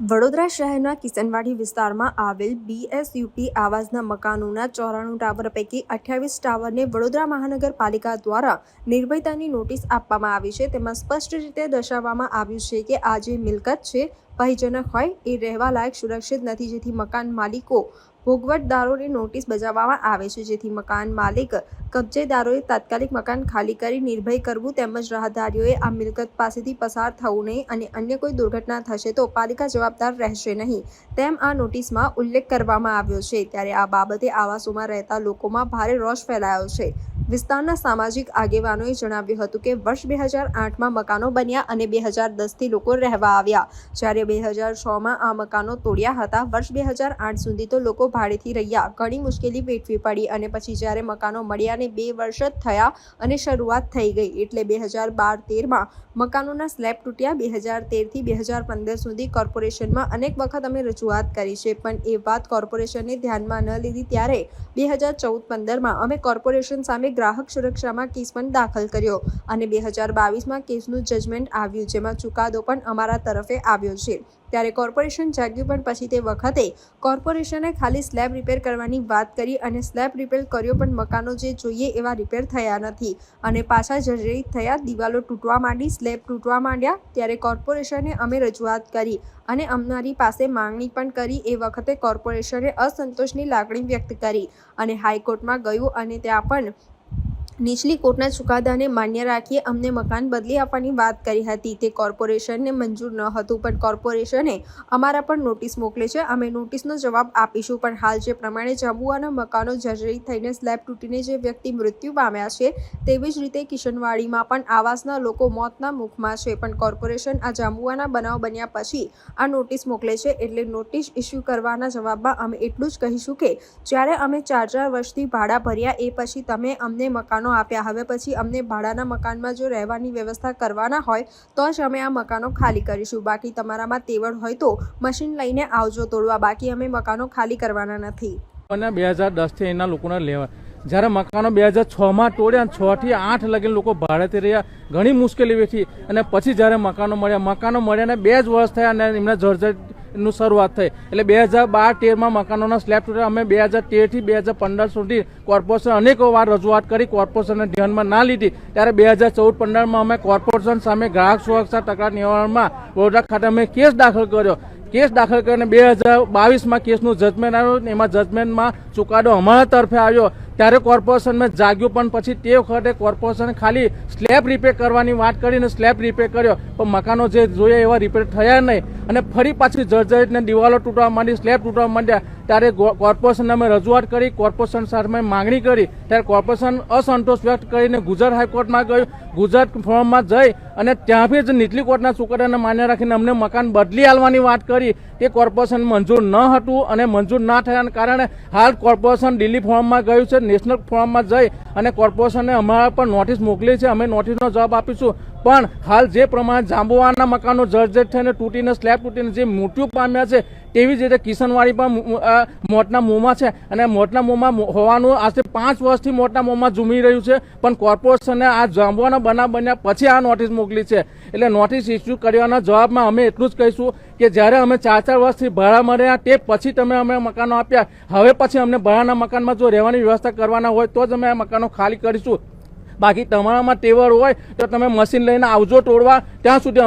વડોદરા શહેરના કિશનવાડી વિસ્તારમાં આવેલ બીએસયુપી આવાસના મકાનોના ચોરાણું ટાવર પૈકી અઠ્યાવીસ ટાવરને વડોદરા મહાનગરપાલિકા દ્વારા નિર્ભયતાની નોટિસ આપવામાં આવી છે. તેમાં સ્પષ્ટ રીતે દર્શાવવામાં આવ્યું છે કે આ જે મિલકત છે, ભયજનક હોય એ રહેવા લાયક સુરક્ષિત નથી, જેથી મકાન માલિકો ભોગવટદારોને નોટિસ બજાવવામાં આવે છે. જેથી મકાન માલિક કબજેદારોએ તાત્કાલિક મકાન ખાલી કરી નિર્ભય કરવું તેમજ રાહદારીઓએ આ મિલકત પાસેથી પસાર થવું નહીં અને અન્ય કોઈ દુર્ઘટના થશે તો પાલિકા જવાબદાર રહેશે નહીં. તેમ આ નોટિસમાં ઉલ્લેખ કરવામાં આવ્યો છે. ત્યારે આ બાબતે આવાસોમાં રહેતા લોકોમાં ભારે રોષ ફેલાયો છે. વિસ્તારના સામાજિક આગેવાનોએ જણાવ્યું હતું કે વર્ષ બે હજાર આઠમાં મકાનો બન્યા અને બે હજાર દસથી લોકો રહેવા આવ્યા. જ્યારે બે હજાર છમાં આ મકાનો તોડ્યા હતા, વર્ષ બે હજાર આઠ સુધી તો લોકો ભાડેથી રહ્યા. ઘણી મુશ્કેલી વેઠવી પડી અને પછી જ્યારે મકાનો મળ્યા ને બે વર્ષ જ થયા અને શરૂઆત થઈ ગઈ. એટલે બે હજાર બાર તેરમાં મકાનોના સ્લેબ તૂટ્યા. બે હજાર તેરથી બે હજાર પંદર સુધી કોર્પોરેશનમાં અનેક વખત અમે રજૂઆત કરી છે. પણ એ વાત કોર્પોરેશનને ધ્યાનમાં ન લીધી ત્યારે બે હજાર ચૌદ પંદરમાં અમે કોર્પોરેશન સામે ગ્રાહક સુરક્ષામાં કેસ પણ દાખલ કર્યો અને બે હજાર બાવીસમાં કેસનું જજમેન્ટ આવ્યું, જેમાં ચુકાદો પણ અમારા તરફે આવ્યો છે. ત્યારે કોર્પોરેશન જાગ્યું પણ પછી તે વખતે કોર્પોરેશને ખાલી સ્લેબ રિપેર કરવાની વાત કરી અને સ્લેબ રિપેર કર્યો પણ મકાનો જે જોઈએ એવા રિપેર થયા નથી. અને પાછા જર્જરિત થયા, દિવાલો તૂટવા માંડી, સ્લેબ તૂટવા માંડ્યા, ત્યારે કોર્પોરેશને અમે રજૂઆત કરી અને અમારી પાસે માંગણી પણ કરી. એ વખતે કોર્પોરેશને અસંતોષની લાગણી વ્યક્ત કરી અને હાઈકોર્ટમાં ગયું અને ત્યાં પણ નીચલી કોર્ટના ચુકાદાને માન્ય રાખી અમને મકાન બદલી આપવાની વાત કરી હતી. તે કોર્પોરેશનને મંજૂર ન હતું, પણ કોર્પોરેશને અમારા પર નોટિસ મોકલે છે. અમે નોટિસનો જવાબ આપીશું, પણ હાલ જે પ્રમાણે જાંબુઆના મકાનો જર્જરિત થઈને સ્લેબ તૂટીને જે વ્યક્તિ મૃત્યુ પામ્યા છે, તેવી જ રીતે કિશનવાડીમાં પણ આવાસના લોકો મોતના મુખમાં છે. પણ કોર્પોરેશન આ જાંબુઆના બનાવ બન્યા પછી આ નોટિસ મોકલે છે એટલે નોટિસ ઇસ્યુ કરવાના જવાબમાં અમે એટલું જ કહીશું કે, જ્યારે અમે ચાર ચાર વર્ષથી ભાડા ભર્યા, એ પછી તમે અમને મકાનો આપ્યા. હવે પછી અમને ભાડાના મકાનમાં જો રહેવાની વ્યવસ્થા કરવાના હોય, તો જ અમે આ મકાનો ખાલી કરીશું. બાકી તમારામાં તેવડ હોય તો મશીન લઈને આવજો તોડવા. બાકી અમે મકાનો ખાલી કરવાના નથી. અને બે હજાર દસથી એના લોકોને લેવા. જ્યારે મકાનો બે હજાર છમાં તોડ્યા છ થી આઠ લગીને લોકો ભાડેથી રહ્યા, ઘણી મુશ્કેલી વેઠી. અને પછી જ્યારે મકાનો મળ્યા, મકાનો મળ્યાને બે જ વર્ષ થયા અને એમને જર્જરનું શરૂઆત થઈ. એટલે બે હજાર બાર તેરમાં મકાનોના સ્લેબ તૂટે અમે બે હજાર તેરથી બે હજાર પંદર સુધી કોર્પોરેશન અનેકો વાર રજૂઆત કરી કોર્પોરેશનને ધ્યાનમાં ના લીધી. ત્યારે બે હજાર ચૌદ પંદરમાં અમે કોર્પોરેશન સામે ગ્રાહક સુરક્ષા તકરાર નિવારણમાં વડોદરા ખાતે અમે કેસ દાખલ કર્યો. કેસ દાખલ કરીને બે હજાર બાવીસમાં કેસનું જજમેન્ટ આવ્યું. ને એમાં જજમેન્ટમાં ચુકાદો અમારા તરફે આવ્યો. ત્યારે કોર્પોરેશનમાં જાગ્યું, પણ પછી તે વખતે કોર્પોરેશન ખાલી સ્લેબ રિપેર કરવાની વાત કરીને સ્લેબ રિપેર કર્યો. પણ મકાનો જે જોઈએ એવા રિપેર થયા નહીં. અને ફરી પાછી જર્જરિતને દિવાલો તૂટવા માંડી, સ્લેબ તૂટવા માંડ્યા. ત્યારે કોર્પોરેશનને અમે રજૂઆત કરી, કોર્પોરેશન સામે માંગણી કરી. ત્યારે કોર્પોરેશન અસંતોષ વ્યક્ત કરીને ગુજરાત હાઈકોર્ટમાં ગયું. ગુજરાત ફોર્મમાં જઈ અને ત્યાંથી જ નીચલી કોર્ટના ચુકાદાને માન્ય રાખીને અમને મકાન બદલી આલવાની વાત કરી. તે કોર્પોરેશન મંજૂર ન હતું અને મંજૂર ના થયાના કારણે હાલ કોર્પોરેશન દિલ્હી ફોર્મમાં ગયું છે. नेसनल फोरममा चाहिँ અને કોર્પોરેશને અમારા પર નોટિસ મોકલી છે. અમે નોટિસનો જવાબ આપીશું. પણ હાલ જે પ્રમાણે જાંબુવાના મકાનો જર્જર થઈને તૂટીને, સ્લેબ તૂટીને જે મૃત્યુ પામ્યા છે, તેવી જ રીતે કિશનવાડી પણ મોટના મોંમાં છે. અને મોતના મોંમાં હોવાનું આજે પાંચ વર્ષથી મોટના મોંમાં ઝૂમી રહ્યું છે. પણ કોર્પોરેશને આ જાંબુવાના બનાવ બન્યા પછી આ નોટિસ મોકલી છે. એટલે નોટિસ ઇસ્યુ કરવાના જવાબમાં અમે એટલું જ કહીશું કે જ્યારે અમે ચાર ચાર વર્ષથી ભાડા મળ્યા, તે પછી તમે અમે મકાનો આપ્યા. હવે પછી અમને ભાડાના મકાનમાં જો રહેવાની વ્યવસ્થા કરવાના હોય, તો જ અમે આ મકાનો ખાલી કરીશું. બાકી તમારામાં તેવર હોય તો તમે મશીન લઈને આવજો તોડવા ત્યાં સુધી